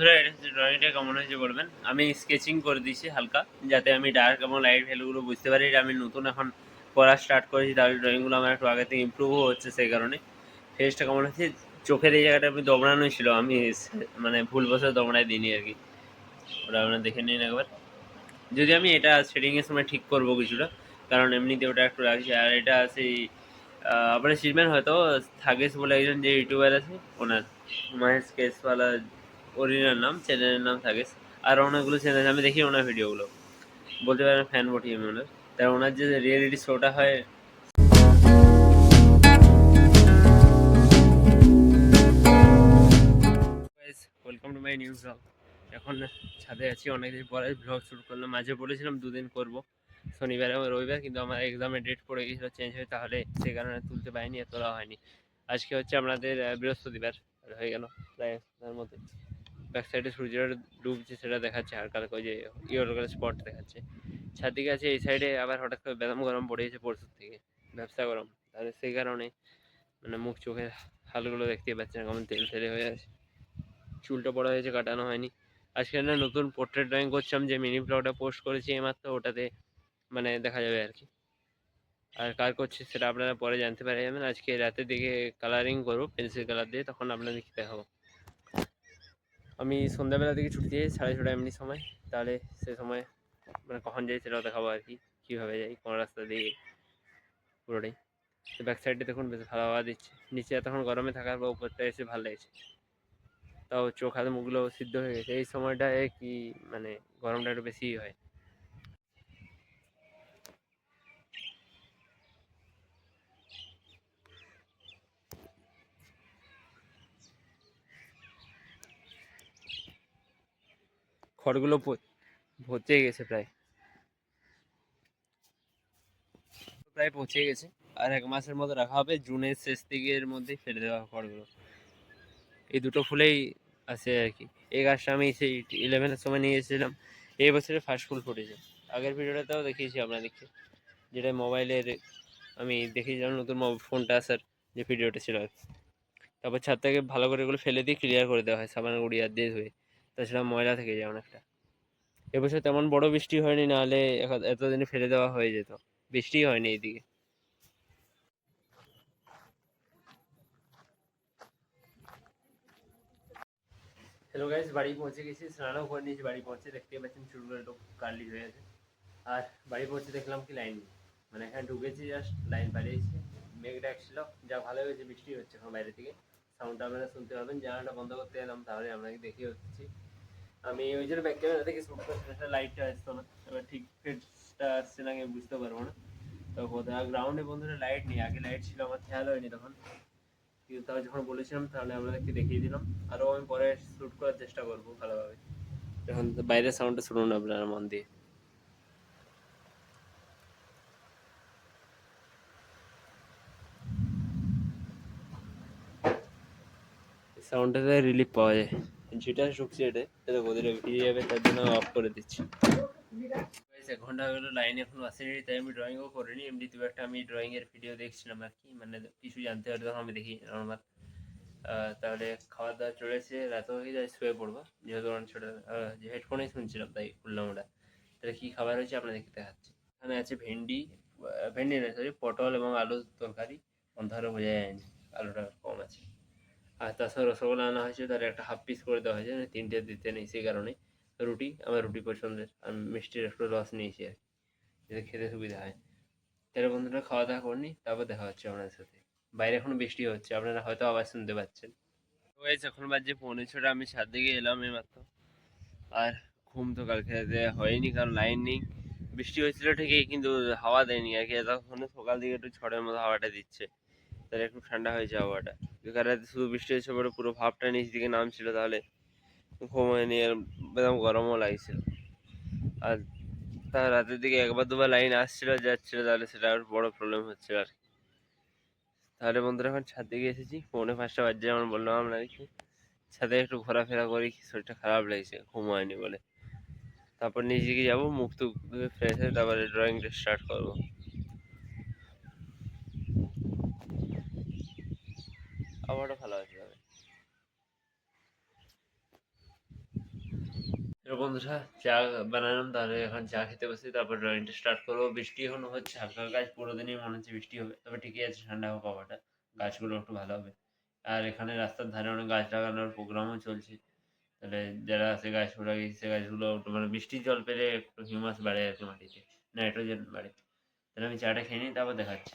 বন্ধুরা, এটা হচ্ছে ড্রয়িংটা কেমন হয়েছে বলবেন? আমি স্কেচিং করে দিয়েছি হালকা, যাতে আমি ডার্ক এবং লাইট ভ্যালুগুলো বুঝতে পারি। এটা আমি নতুন এখন করা স্টার্ট করেছি, তাহলে ড্রয়িংগুলো আমার একটু আগে থেকে ইমপ্রুভও হচ্ছে সেই কারণে। ফেসটা কেমন হচ্ছে চোখের এই জায়গাটা আমি দমড়ানো ছিল, আমি মানে ভুল বসে দমড়াই দিইনি আর কি। ওটা আপনারা দেখে নিন একবার। যদি আমি এটা শেডিংয়ের সময় ঠিক করব কিছুটা, কারণ এমনিতে ওটা একটু রাখছি আর এটা সেই আপনারা চিনবেন হয়তো থাগেস বলে একজন যে ইউটিউবার আছে, ওনার। মহেশ কেসওয়ালা অরিজিনাল নাম চ্যানেলের নাম থাগেস আর অনেকগুলো চ্যানেল আমি দেখি ওনার ভিডিওগুলো বলতে পারেন ফ্যান বটি আমি ওনার। তাই ওনার যে রিয়েলিটি শোটা হয় welcome to my new blog এখন ছাদে আছি, অনেকদিন পরে ব্লগ শুরু করলাম। মাঝে বলেছিলাম দুদিন করব, শনিবার এবং রবিবার, কিন্তু আমার এক্সামের ডেট পড়ে গিয়েছিল চেঞ্জ হয়ে তাহলে সে কারণে তুলতে পারিনি তোলা হয়নি। আজকে হচ্ছে আমাদের বৃহস্পতিবার হয়ে গেল, প্রায় তার মধ্যে ব্যাক সাইডে সূর্যটা ডুবছে, সেটা দেখাচ্ছে, আর কালকে ওই যে ইয়েলো কালার স্পট দেখাচ্ছে। দিকে আছে এই সাইডে আবার হঠাৎ করে বেদম গরম পড়ে গেছে পরশুর থেকে, ব্যবসা গরম। তাহলে সেই কারণে মানে মুখ, চোখের হালগুলো দেখতে পাচ্ছেন কেমন তেল তেলে হয়ে আছে। চুলটা বড় হয়েছে, কাটানো হয়নি। আজকে না নতুন পোর্ট্রেট ড্রয়িং করছিলাম, যে মিনি ব্লগটা পোস্ট করেছি এইমাত্র, ওটাতে মানে দেখা যাবে আর কি। আর কার করছে সেটা আপনারা পরে জানতে পারে যাবেন। আজকে রাতের দিকে কালারিং করব পেন্সিল কালার দিয়ে, তখন আপনাদেরকে দেখাবো। আমি সন্ধ্যাবেলা থেকে ছুটি দিয়ে সাড়ে ছটা এমনি সময়, তাহলে সে সময় মানে কখন যাই সেটাও দেখাবো আর কি, কীভাবে যাই, কোন রাস্তা দিয়ে, পুরোটাই। তো ব্যাক সাইডে দেখুন, বেশ ভালো হাওয়া দিচ্ছে। নিচে এতক্ষণ গরমে থাকার পর উপরটা এসে ভালো লাগছে। তাও চোখ হাতে মুখগুলো সিদ্ধ হয়ে গেছে। এই সময়টায় কি মানে গরমটা একটু বেশিই হয়? খড়গুলো পচে গেছে প্রায়। প্রায় পচে গেছে। আর এক মাসের মতো রাখা হবে, জুনের শেষ দিকের মধ্যে ফেলে দেওয়া খড়গুলো। এই দুটো ফুলেই আছে আর কি। এই গাছটা আমি সেই ইলেভেনের সময় নিয়ে এসেছিলাম এই বছরে ফার্স্ট ফুল ফুটেছে। আগের ভিডিওটাতেও দেখিয়েছি আপনাদেরকে। যেটা মোবাইলের, আমি দেখিয়েছিলাম নতুন ফোনটা আসার যে ভিডিওটা ছিল। তারপর ছাদ থেকে ভালো করে এগুলো ফেলে দিয়ে ক্লিয়ার করে দেওয়া হয়, সাবান গুঁড়ি আর দিয়ে ধুয়ে। তাছাড়া ময়লা থেকে যায় অনেকটা। এবছর তেমন বড় বৃষ্টি হয়নি, নাহলে এতদিনে ফেলে দেওয়া হয়ে যেত। বৃষ্টি হয়নি এইদিকে। হ্যালো গাইস বাড়ি পৌঁছে গেছি। স্নানও করে নিয়েছি, বাড়ি পৌঁছে দেখতে পাচ্ছেন চুলগুলো একটু কার্লি হয়ে আছে। আর বাড়ি পৌঁছে দেখলাম কি লাইন মানে এখানে ঢুকেছি জাস্ট লাইন পালিয়েছে মেঘ ডাকছিল যা ভালো হয়েছে, বৃষ্টি হচ্ছে এখন বাইরে থেকে। সাউন্ডটা আপনারা শুনতে পাবেন। জানালাটা বন্ধ করতে এলাম, তাহলে আপনাকে দেখিয়ে হচ্ছি আমি ওই জন্য ব্যাক ক্যামেরা থেকে শুট একটা লাইটটা আসতো না। এবার ঠিক ফেটটা আসছে না, আমি বুঝতে পারব না। তো কোথাও গ্রাউন্ডে বন্ধুরা লাইট নেই, আগে লাইট ছিল, আমার খেয়াল হয়নি তখন। কিন্তু তাও যখন বলেছিলাম, তাহলে আপনাদেরকে দেখিয়ে দিলাম। আরও আমি পরে শ্যুট করার চেষ্টা করব ভালোভাবে। এখন বাইরের সাউন্ডটা শুনুন আপনারা, মন দিয়ে। সাউন্ডটাতে রিলিফ পাওয়া যায়। যেটা শুকছে এটা এটা ওদের ভিজে যাবে তার জন্য অফ করে দিচ্ছি। এক ঘণ্টা গেলো লাইন এখন আসেনি, তাই আমি ড্রয়িংও করিনি। এমনি দু একটা আমি ড্রয়িং এর ভিডিও দেখছিলাম আর কি মানে কিছু জানতে পারলে তখন আমি দেখি নর্মাল তাহলে খাওয়া দাওয়া চলেছে রাতও হয়ে যায়, শুয়ে পড়ব। যেহেতু অনেক ছোটো যে হেডফোনেই শুনছিলাম, তাই খুললাম ওটা। তাহলে কী খাবার হয়েছে আপনাদেরকে দেখাচ্ছি। এখানে আছে ভেন্ডি ভেন্ডি না সরি পটল এবং আলুর তরকারি। অন্ধারে বোঝা যায়নি, আলুটা কম আছে। আর তাছাড়া রসগোল্লা আনা হয়েছে, তার একটা হাফ পিস করে দেওয়া হয়েছে, তিনটে দিতে নেই, সেই কারণে রুটি, আমার রুটি পছন্দের, আর মিষ্টির একটু রস নিয়েছি আর যাতে খেতে সুবিধা হয়। তাহলে বন্ধুরা খাওয়া দাওয়া করনি, তারপর দেখা হচ্ছে আপনাদের সাথে। বাইরে এখন বৃষ্টি হচ্ছে, আপনারা হয়তো আবার শুনতে পাচ্ছেন। এখন বাজে পৌনে ছটা, আমি ছাদ দিকে এলাম এই মাত্র আর ঘুম তো কালকে রাতে হয়নি, কারণ লাইন নেই। বৃষ্টি হয়েছিল ঠিকই, কিন্তু হাওয়া দেয়নি আর কি, এতক্ষণে সকাল দিকে একটু ঝড়ের মতো হাওয়াটা দিচ্ছে। তাহলে একটু ঠান্ডা হয়েছে হাওয়াটা। রাতে শুধু বৃষ্টি হয়েছে পরে পুরো ভাবটা নিচ দিকে নামছিল, তাহলে ঘুমায়নি আর একদম গরমও লাগছিল। আর তা রাতের দিকে একবার দুবার লাইন আসছিল, যাচ্ছিল, তাহলে সেটা আর বড় প্রবলেম হচ্ছিল আর কি। তাহলে বন্ধুরা, এখন ছাদ দিকে এসেছি, পৌনে পাঁচটা বাজছে যেমন বললাম আপনাদেরকে ছাদে একটু ঘোরাফেরা করি, শরীরটা খারাপ লাগছে ঘুম হয়নি বলে। তারপর নিচে দিকে যাব, মুখ টুক ফ্রেশ হয়ে তারপরে ড্রয়িংটা স্টার্ট করব। আবহাওয়াটা ভালো তবে তো বন্ধুরা চা বানালাম, তাহলে এখন চা খেতে বসি, তারপর ড্রয়িংটা স্টার্ট করব। বৃষ্টি এখনও হচ্ছে, হালকা আজ পুরো দিনই মনে হচ্ছে বৃষ্টি হবে। তবে ঠিকই আছে, ঠান্ডা হোক পাওয়াটা, গাছগুলো একটু ভালো হবে। আর এখানে রাস্তার ধারে অনেক গাছ লাগানোর প্রোগ্রামও চলছে। তাহলে যারা আছে গাছগুলো লাগিয়েছে গাছগুলো একটু মানে বৃষ্টির জল পেলে একটু হিউমাস বাড়ে আর কি মাটিতে নাইট্রোজেন বাড়ে। তাহলে আমি চাটা খেয়ে নিই, তারপর দেখাচ্ছি।